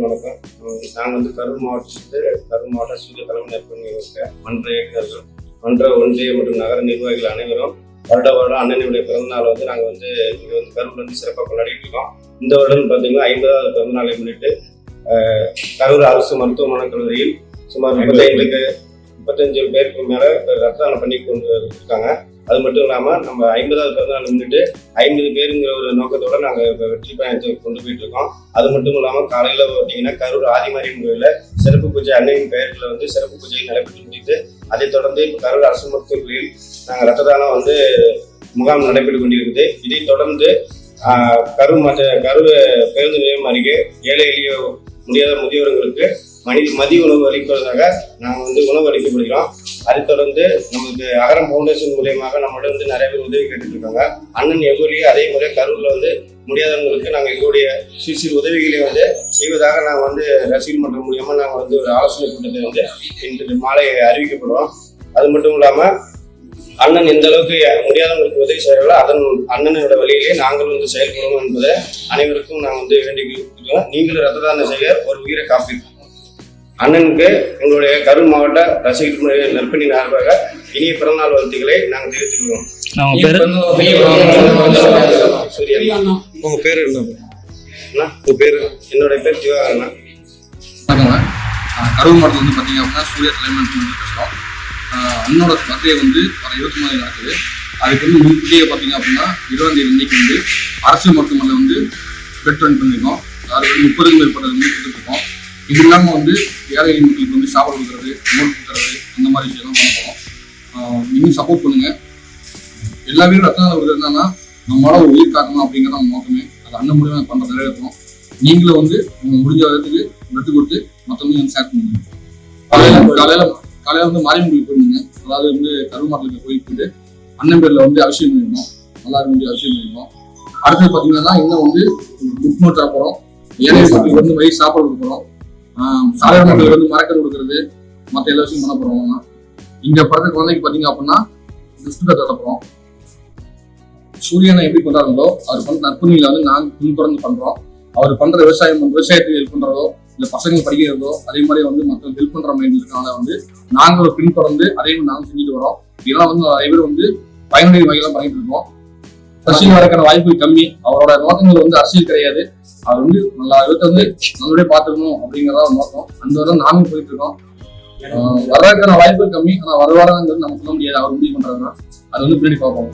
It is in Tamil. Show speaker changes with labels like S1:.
S1: வணக்கம் நாங்கள் வந்து கரூர் மாவட்டத்தில் கரூர் மாவட்ட சூரிய தலைமை நற்பணிக்க மன்ற இயக்குநர்கள் மன்ற ஒன்றிய மற்றும் நகர நிர்வாகிகள் அனைவரும் வருட வருடம் அண்ணனுடைய பிறந்தநாள் வந்து நாங்கள் வந்து இங்கே வந்து கரூர் வந்து சிறப்பாக கொண்டாடிட்டு இருக்கோம். இந்த வருடம் பார்த்தீங்கன்னா ஐம்பதாவது பிறந்தநாளை முன்னிட்டு கரூர் அரசு மருத்துவமனை கல்லூரியில் சுமார் முப்பத்தைந்துக்கு முப்பத்தஞ்சு பேருக்கு மேலே ரத்ததானம் பண்ணி கொண்டு இருக்காங்க அது மட்டும் இல்லாமல் நம்ம ஐம்பதாவது பிறந்தநாள் வந்துட்டு ஐம்பது பேருங்கிற ஒரு நோக்கத்தோட நாங்கள் வெற்றி பயணத்தை கொண்டு போயிட்டு இருக்கோம். அது மட்டும் இல்லாமல் காலையில் பார்த்தீங்கன்னா கரூர் ஆதிமாரியம் கோயிலில் சிறப்பு பூஜை அன்னையின் பெயரில் வந்து சிறப்பு பூஜை நடைபெற்று முடித்து அதைத் தொடர்ந்து இப்போ கரூர் அரசு மருத்துவர்களில் நாங்கள் ரத்த தானம் வந்து முகாம் நடைபெற்று கொண்டிருக்குது. இதைத் தொடர்ந்து கரு மற்ற கரு பேருந்து நிலையம் அருகே ஏழை எளிய முடியாத முதியோர்களுக்கு மனித மதிய உணவு அளிப்பதற்காக நாங்கள் வந்து உணவு அளிக்கப்படுகிறோம். அதைத் தொடர்ந்து நமக்கு அகரம் ஃபவுண்டேஷன் மூலியமாக நம்மளோட வந்து நிறைய பேர் உதவி கேட்டுட்டு இருக்காங்க அண்ணன் எவ்வளியே அதே முறை கரூரில் வந்து முடியாதவங்களுக்கு நாங்கள் எங்களுடைய சிறு சிறு உதவிகளை வந்து செய்வதாக நாங்கள் வந்து ரசிகர் மன்றம் மூலியமாக நாங்கள் வந்து ஒரு ஆலோசனை கூட்டத்தை வந்து இன்று மாலை அறிவிக்கப்படுறோம். அது மட்டும் இல்லாமல் அண்ணன் எந்த அளவுக்கு முடியாதவங்களுக்கு உதவி செய்கிறார்களோ அதன் அண்ணனோட வழியிலே நாங்களும் வந்து செயல்படுவோம் என்பதை அனைவருக்கும் நான் வந்து வேண்டிக்கிறோம் நீங்களும் ரத்த தானம் செய்ய ஒரு உயிரை காப்பீர்கள் அண்ணனுக்கு எங்களுடைய கரூர் மாவட்ட ரசிகர் நற்பணி சார்பாக இனிய பிறந்தநாள் வாழ்த்துக்களை நாங்கள் தெரிவித்துக்கிறோம்
S2: உங்க பேரு என்ன?
S1: அண்ணா,
S2: உங்க பேரு?
S1: என்னுடைய பேர்
S3: ஆஹ் கரூர் மாவட்டத்தில் வந்து பார்த்தீங்க அப்படின்னா சூர்யா தலைமை பேசுகிறோம் அண்ணனோட பர்த்டே வந்து வர இருபத்தி மூணு நடக்குது. அதுக்கு வந்து முன்கூட்டியே பார்த்தீங்க அப்படின்னா இருபதாம் தேதி இன்னைக்கு வந்து அரசு மருத்துவமனையில் வந்து பெட் ரன் பண்ணியிருக்கோம் அதாவது வந்து முப்பதுக்கு மேற்பட்டது வந்து கொடுத்துருக்கோம். இது இல்லாமல் வந்து ஏழை மக்களுக்கு வந்து சாப்பாடு கொடுக்குறது நோட் கொடுக்குறது அந்த மாதிரி விஷயம்லாம் பண்ண போகிறோம் இன்னும் சப்போர்ட் பண்ணுங்க. எல்லாமே பேரும் ரத்த கொடுக்குறது என்னன்னா நம்மளால ஒரு உயிர் காக்கணும் அப்படிங்கிறத நம்ம நோக்கமே. அது அண்ணன் மூலியமாக பண்ணுற இருக்கும் நீங்களும் வந்து உங்க முடிஞ்ச விதத்துக்கு விட்டு கொடுத்து மற்றவங்க வந்து ஷேர் பண்ணுங்க. காலையில காலையில காலையில வந்து மாரியம்மன் போயிருந்தீங்க அதாவது வந்து கருமாட்டில் கோயில் போயிட்டு அண்ணன் பேர்ல வந்து அவசியம் பண்ணிருந்தோம் நல்லா வந்து அவசியம் பண்ணிருந்தோம் அடுத்தது பாத்தீங்கன்னா இன்னும் வந்து புக் நோட் சாப்பிட்றோம். ஏழை மக்களுக்கு வந்து வயிறு சாப்பாடு கொடுக்குறோம். சாதாரண மக்களுக்கு வந்து மரக்கன் கொடுக்கறது மற்ற எல்லா விஷயம் பண்ண போறோம். இங்க பிறந்த குழந்தைக்கு பாத்தீங்க அப்படின்னா கிறிஸ்துவ தரப்போம் சூரியனை எப்படி பண்றாங்களோ அவர் பண்ற நற்பணியில வந்து நாங்க பின்புறந்து பண்றோம். அவர் பண்ற விவசாயம் விவசாயத்துக்கு ஹெல்ப் பண்றதோ இல்ல பசங்க படிக்கிறதோ அதே மாதிரி வந்து மக்கள் ஹெல்ப் பண்ற மைண்ட் இருக்கனால வந்து நாங்களும் பின்தொடர்ந்து அதே மாதிரி நாங்களும் செஞ்சுட்டு வரோம். இதெல்லாம் வந்து நிறைய பேர் வந்து பயனுடைய வகையெல்லாம் பண்ணிட்டு இருக்கோம். அரசியல் வரக்கான வாய்ப்புகள் கம்மி. அவரோட நோக்கங்கள் வந்து அரசியல் கிடையாது. அவர் வந்து நல்லா விதத்தை வந்து நல்லபடியா பாத்துக்கணும் அப்படிங்கறத நோக்கம். அந்த வரை நாங்களும் போயிட்டு இருக்கோம் வர்றதுக்கான வாய்ப்புகள் கம்மி. ஆனா வருவாராங்கிறது நம்ம சொல்ல முடியாது. அவர் முடிவு பண்றதுனா அது வந்து பின்னாடி பார்ப்போம்.